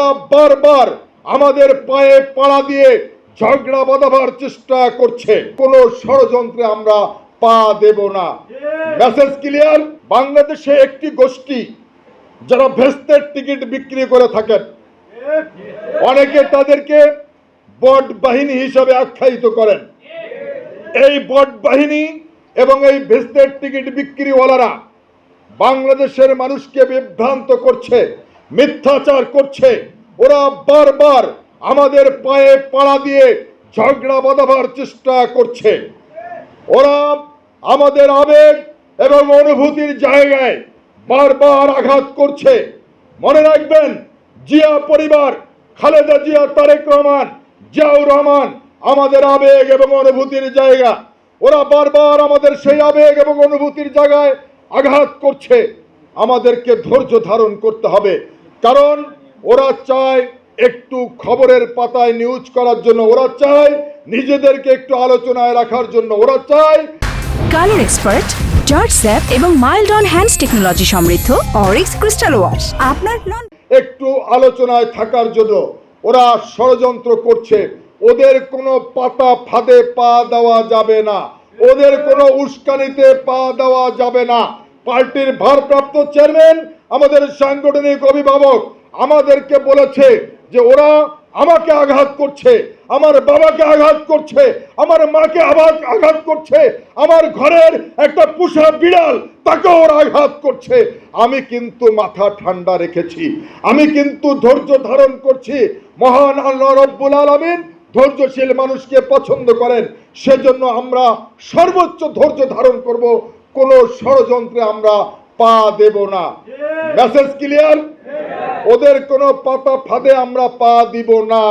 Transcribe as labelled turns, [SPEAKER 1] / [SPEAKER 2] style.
[SPEAKER 1] ওরা বারবার আমাদের পায়ে পাড়া দিয়ে ঝগড়া বাঁধাবার চেষ্টা করছে। কোনো ষড়যন্ত্রে আমরা পা দেব না। মেসেজ ক্লিয়ার বাংলাদেশে একটি গোষ্ঠী যারা ভেস্তের টিকিট বিক্রি করে থাকেন অনেকে তাদেরকে বট বাহিনী হিসাবে আখ্যায়িত করেন। এই বট বাহিনী এবং এই ভেস্তের টিকিট বিক্রিওয়ালারা বাংলাদেশের মানুষকে বিভ্রান্ত করছে। মিথ্যাচার করছে। ওরা বারবার আমাদের পায়ে পাড়া দিয়ে ঝগড়া বাঁধাবার চেষ্টা করছে। ওরা আমাদের আবেগ এবং অনুভূতির জায়গায় বারবার আঘাত করছে। মনে রাখবেন, জিয়া পরিবার, খালেদা জিয়া, তারেক রহমান, জিয়াউর রহমান আমাদের আবেগ এবং অনুভূতির জায়গা। ওরা বারবার আমাদের সেই আবেগ এবং অনুভূতির জায়গায় আঘাত করছে। আমাদেরকে ধৈর্য ধারণ করতে হবে। কারণ ওরা চায় একটু খবরের পাতায় নিউজ করার জন্য। ওরা চায় নিজেদেরকে একটু আলোচনায় রাখার জন্য। ওরা চায়
[SPEAKER 2] কালার এক্সপার্ট জর্জ স্যাপ এবং মাইল্ড অন হ্যান্ডস টেকনোলজি সমৃদ্ধ অরিক্স ক্রিস্টাল ওয়াশ। আপনার
[SPEAKER 1] একটু আলোচনায় থাকার জন্য ওরা ষড়যন্ত্র করছে। ওদের কোনো পাতা ফাঁদে পা দেওয়া যাবে না। ওদের কোনো উস্কানিতে পা দেওয়া যাবে না। পার্টির ভারপ্রাপ্ত চেয়ারম্যান আমাদের সাংগঠনিক অভিভাবক আমাদেরকে বলেছে যে ওরা আমাকে আঘাত করছে, আমার বাবাকে আঘাত করছে, আমার মাকে আঘাত আঘাত করছে, আমার ঘরের একটা পুষা বিড়াল তাকে ওরা আঘাত করছে। আমি কিন্তু মাথা ঠান্ডা রেখেছি, আমি কিন্তু ধৈর্য ধারণ করছি। মহান আল্লাহ রব্বুল আলমিন ধৈর্যশীল মানুষকে পছন্দ করেন, সেজন্য আমরা সর্বোচ্চ ধৈর্য ধারণ করব। কোনো ষড়যন্ত্রে আমরা পা দেব না। মেসেজ ক্লিয়ার ওদের কোনো পাতা ফাঁদে আমরা পা দিব না।